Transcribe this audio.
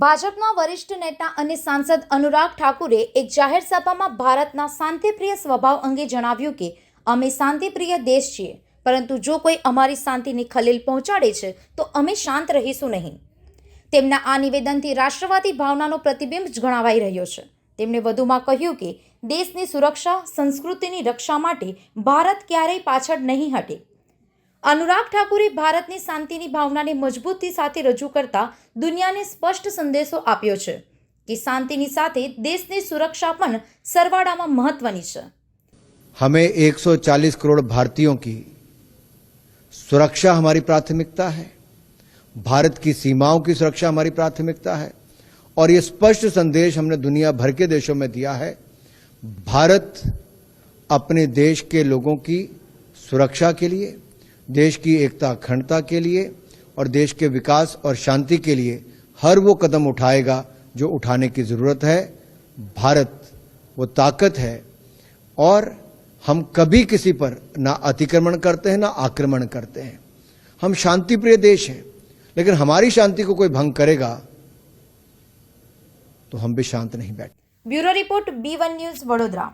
ભાજપના વરિષ્ઠ નેતા અને સાંસદ અનુરાગ ઠાકુરે એક જાહેર સભામાં ભારતના શાંતિપ્રિય સ્વભાવ અંગે જણાવ્યું કે, અમે શાંતિપ્રિય દેશ છીએ, પરંતુ જો કોઈ અમારી શાંતિની ખલેલ પહોંચાડે છે, તો અમે શાંત રહીશું નહીં. તેમના આ નિવેદનથી રાષ્ટ્રવાદી ભાવનાનો પ્રતિબિંબ ગણાવાઈ રહ્યો છે. તેમણે વધુમાં કહ્યું કે, દેશની સુરક્ષા, સંસ્કૃતિની રક્ષા માટે ભારત ક્યારેય પાછળ નહીં હટે. અનુરાગ ઠાકુરે ભારતની શાંતિની ભાવનાને મજબૂતી સાથે રજૂ કરતા દુનિયાને સ્પષ્ટ સંદેશો આપ્યો છે કે શાંતિની સાથે દેશની સુરક્ષા પણ સરવાળામાં મહત્વની છે हमें 140 करोड़ भारतीयों की सुरक्षा हमारी प्राथमिकता है भारत की सीमाओं की सुरक्षा हमारी प्राथमिकता है और ये स्पष्ट संदेश हमने दुनिया भर के देशों में दिया है भारत अपने देश के लोगों की सुरक्षा के लिए देश की एकता, अखंडता के लिए और देश के विकास और शांति के लिए हर वो कदम उठाएगा जो उठाने की ज़रूरत है। भारत वो ताकत है और हम कभी किसी पर ना अतिक्रमण करते हैं, ना आक्रमण करते हैं। हम शांति प्रिय देश हैं, लेकिन हमारी शांति को कोई भंग करेगा तो हम भी शांत नहीं बैठे। Bureau report B one news, Vadodara.